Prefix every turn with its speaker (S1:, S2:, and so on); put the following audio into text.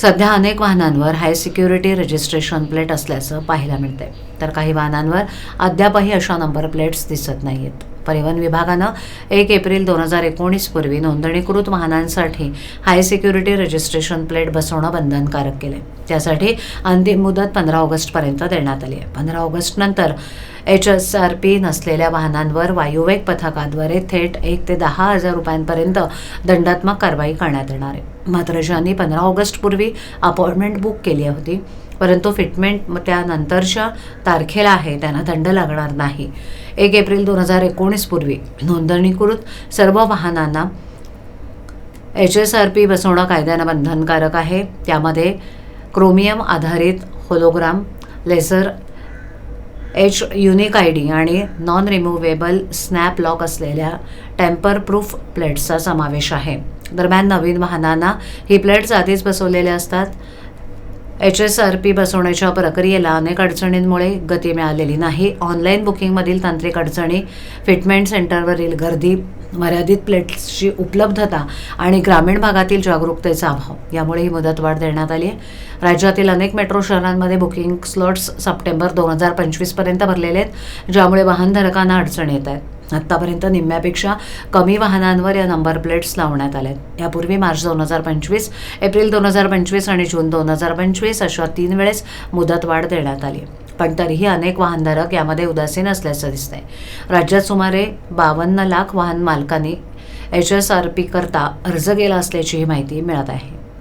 S1: सध्या अनेक वाहनांवर हाय सिक्युरिटी रजिस्ट्रेशन प्लेट असल्याचं पाहायला मिळते तर काही वाहनांवर अद्यापही अशा नंबर प्लेट्स दिसत नाहीत परिवहन विभागानं एक एप्रिल दोन हजार एकोणीस पूर्वी नोंदणीकृत वाहनांसाठी हाय सिक्युरिटी रजिस्ट्रेशन प्लेट बसवणं बंधनकारक केले त्यासाठी अंतिम मुदत पंधरा ऑगस्टपर्यंत देण्यात आली आहे पंधरा ऑगस्टनंतर एच एस आर पी नसलेल्या वाहनांवर वायुवेग पथकाद्वारे थेट एक ते दहा हजार रुपयांपर्यंत दंडात्मक कारवाई करण्यात येणार आहे. मात्र ज्यांनी पंधरा ऑगस्टपूर्वी अपॉइंटमेंट बुक केली होती परंतु फिटमेंट त्यानंतरच्या तारखेला आहे त्यांना दंड लागणार नाही. एक एप्रिल दोन हजार एकोणीसपूर्वी नोंदणीकृत सर्व वाहनांना एच एस आर पी बसवणं कायद्यानं बंधनकारक आहे. त्यामध्ये क्रोमियम आधारित hologram laser etched unique I D आणि नॉन रिमुव्हेबल स्नॅप लॉक असलेल्या टेम्पर प्रूफ प्लेट्सचा समावेश आहे. दरम्यान नवीन वाहनांना ही प्लेट्स आधीच बसवलेल्या असतात. एच एस आर पी बसवण्याच्या प्रक्रियेला अनेक अडचणींमुळे गती मिळालेली नाही. ऑनलाईन बुकिंगमधील तांत्रिक अडचणी फिटमेंट सेंटरवरील गर्दी मर्यादित प्लेट्सची उपलब्धता आणि ग्रामीण भागातील जागरूकतेचा अभाव. यामुळे ही मुदतवाढ देण्यात आली आहे. राज्यातील अनेक मेट्रो शहरांमध्ये बुकिंग स्लॉट्स सप्टेंबर दोन हजार पंचवीसपर्यंत भरलेले आहेत ज्यामुळे वाहनधारकांना अडचण येत आहेत. आत्तापर्यंत निम्म्यापेक्षा कमी वाहनांवर या नंबर प्लेट्स लावण्यात आल्या आहेत. यापूर्वी मार्च दोन हजार पंचवीस एप्रिल दोन हजार पंचवीस आणि जून दोन हजार पंचवीस अशा तीन वेळेस मुदतवाढ देण्यात आली पण तरीही अनेक वाहनधारक यामध्ये उदासीन असल्याचं दिसतंय. राज्यात सुमारे बावन्न लाख वाहन मालकांनी एच एस आर पी करता अर्ज केला असल्याचीही माहिती मिळत आहे.